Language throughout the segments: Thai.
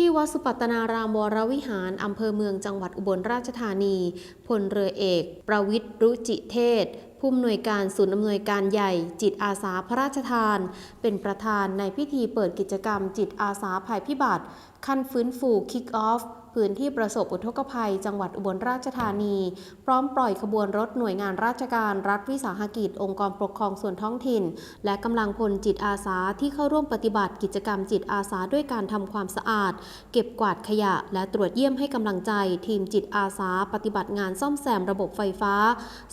ที่วัดสุปัตนารามวรวิหาร อำเภอเมืองจังหวัดอุบลราชธานี พลเรือเอก ประวิทย์รุจิเทศ ผู้อำนวยการศูนย์อำนวยการใหญ่ จิตอาสาพระราชทาน เป็นประธานในพิธีเปิดกิจกรรมจิตอาสาภัยพิบัติ ขั้นฟื้นฟูคิกออฟ พื้นที่ประสบอุทกภัย จังหวัดอุบลราชธานี พร้อมปล่อยขบวนรถหน่วยงานราชการรัฐวิสาหกิจ องค์กรปกครองส่วนท้องถิ่น และกำลังพลจิตอาสาที่เข้าร่วมปฏิบัติกิจกรรมจิตอาสาด้วยการทำความสะอาด เก็บกวาดขยะ และตรวจเยี่ยมให้กำลังใจ ทีมจิตอาสา ปฏิบัติงานซ่อมแซมระบบไฟฟ้า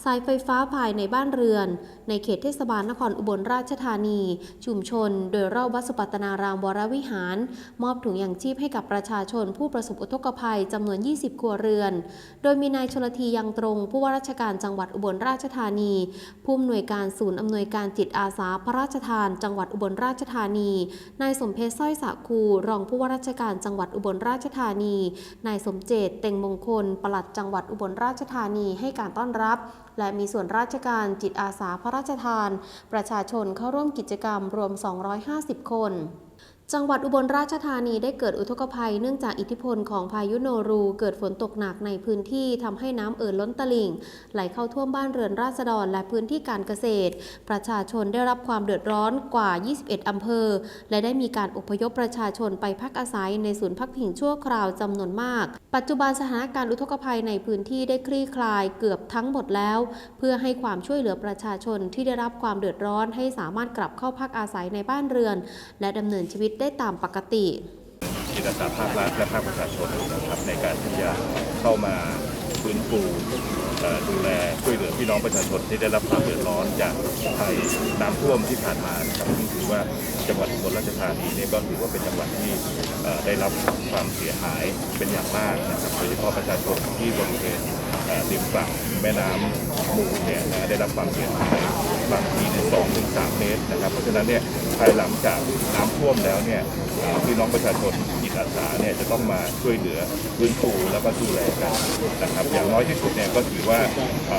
สายไฟฟ้าภายในบ้านเรือน ในเขตเทศบาลนครอุบลราชธานี ชุมชน โดยรอบวัดสุปัตนารามวรวิหาร มอบถุงยางชีพให้กับประชาชนผู้ประสบอุทกภัยจำนวน 20 ครัวเรือน โดยมีนายชลทียังตรง ผู้ว่าราชการจังหวัดอุบลราชธานี ผู้อำนวยการศูนย์อำนวยการจิตอาสาพระราชทาน จังหวัดอุบลราชธานี นายสมเพชรสร้อยสะคู รองผู้ว่าราชการจังหวัดอุบลราชธานี นายสมเจตเต็งมงคล ปลัดจังหวัดอุบลราชธานีให้การต้อนรับ และมีส่วนราชการจิตอาสาพระราชทาน ประชาชนเข้าร่วมกิจกรรมรวม 250 คน จังหวัดอุบลราชธานีได้เกิดอุทกภัยเนื่องจากอิทธิพลของพายุโนรู เกิดฝนตกหนักในพื้นที่ทำให้น้ำเอ่อล้นตลิ่ง ไหลเข้าท่วมบ้านเรือนราษฎรและพื้นที่การเกษตร ประชาชนได้รับความเดือดร้อนกว่า 21อำเภอ และได้มีการอพยพประชาชนไปพักอาศัยในศูนย์พักพิงชั่วคราวจำนวนมาก ปัจจุบันสถานการณ์อุทกภัยในพื้นที่ได้คลี่คลายเกือบทั้งหมดแล้ว เพื่อให้ความช่วยเหลือประชาชนที่ได้รับความเดือดร้อนให้สามารถกลับเข้าพักอาศัยในบ้านเรือน และดำเนินชีวิตได้ตามปกติจิตอาสาภาครัฐและภาคประชาชนนะครับในการที่จะเข้ามาฟื้นฟูดูแลช่วยเหลือพี่น้องประชาชนที่ได้รับความเดือดร้อนจากภัยน้ำท่วมที่ผ่านมาครับซึ่งถือว่าจังหวัดอุบลราชธานีเนี่ยก็ถือว่าเป็นจังหวัดที่ได้รับความเสียหายเป็นอย่างมากนะครับโดยเฉพาะประชาชนที่บริเวณริมฝั่งแม่น้ำมูลเนี่ยได้รับความเสียหาย บางทีในสองถึงสามเมตรนะครับ เพราะฉะนั้นเนี่ยภายหลังจากน้ำท่วมแล้วเนี่ยพี่น้องประชาชนจิตอาสาเนี่ยจะต้องมาช่วยเหลือฟื้นฟูแล้วก็ดูแลกันนะครับอย่างน้อยที่สุดเนี่ยก็ถือว่า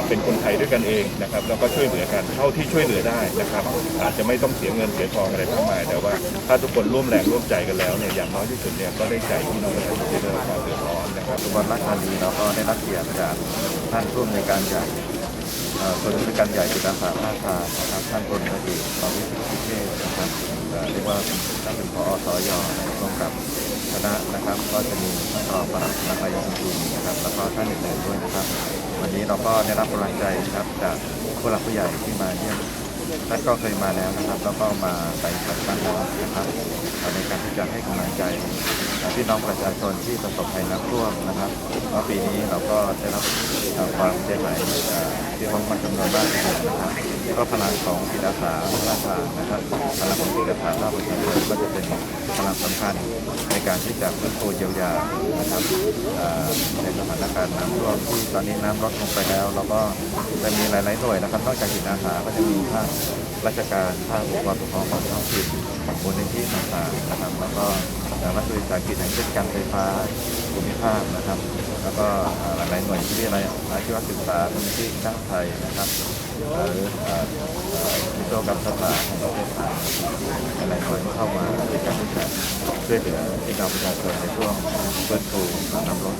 เป็นคนไทยด้วยกันเองนะครับแล้วก็ช่วยเหลือกันเท่าที่ช่วยเหลือได้นะครับ อาจจะไม่ต้องเสียเงินเสียทองอะไรมากมายแต่ว่าถ้าทุกคนร่วมแรงร่วมใจกันแล้วเนี่ยอย่างน้อยที่สุดเนี่ยก็ได้ใจพี่น้องประชาชนที่ได้รับความเดือดร้อนนะครับอุบลราชธานีเราก็ได้รับเกียรติจากท่านผู้อำนวยการใหญ่ ส่วนย์อำนวยการใหญ่จิตอาสาภาคกางนะครับท่านพลตรีประวิตรพิเชษนะครับเอ่อเรียกว่าท่านเป็นพอสอยร่วมกับคณะนะครับ ก็จะมีท่านรองปลัดนายกองทุนนะครับ แล้วก็ท่านอื่นๆด้วยนะครับ วันนี้เราก็ได้รับกำลังใจนะครับจากผู้หลักผู้ใหญ่ที่มาเยี่ยมท่านก็เคยมาแล้วนะครับ แล้วก็มาใส่ขันบ้านเรานะครับในการที่จะให้กำลังใจพี่น้องประชาชนที่ประสบภัยน้ำท่วมนะครับเพราะปีนี้เราก็ได้รับความเสียหาย เอ่อที่ของมันจำนวนมากทีเดียวนะครับแล้วก็พลังของจิตอาสาราชานะครับพลังของจิตอาสาภาคประชาชนก็จะเป็นพลังสำคัญในการที่จะฟื้นฟูเยียวยานะครับในสถานการณ์น้ำท่วมที่ตอนนี้น้ำลดลงไปแล้ว แล้วก็จะมีหลายๆหน่วยนะครับนอกจากจิตอาสาก็จะมีภาคราชการภาคองค์กรปกครองส่วนท้องถิ่นมูลนิธิต่างๆนะครับแล้วก็รัฐวิสาหกิจอย่างเช่นการไฟฟ้าภูมิภาคนะครับ แล้วก็ หลายหน่วยที่อะไรอาชีวศึกษามูลนิธิช่างไทยนะครับหรือวิศวกรรมสถานของประเทศไทยหลายๆหน่วยเข้ามาในการช่วยเหลือพี่น้องประชาชนในช่วงฟื้นฟูน้ำลด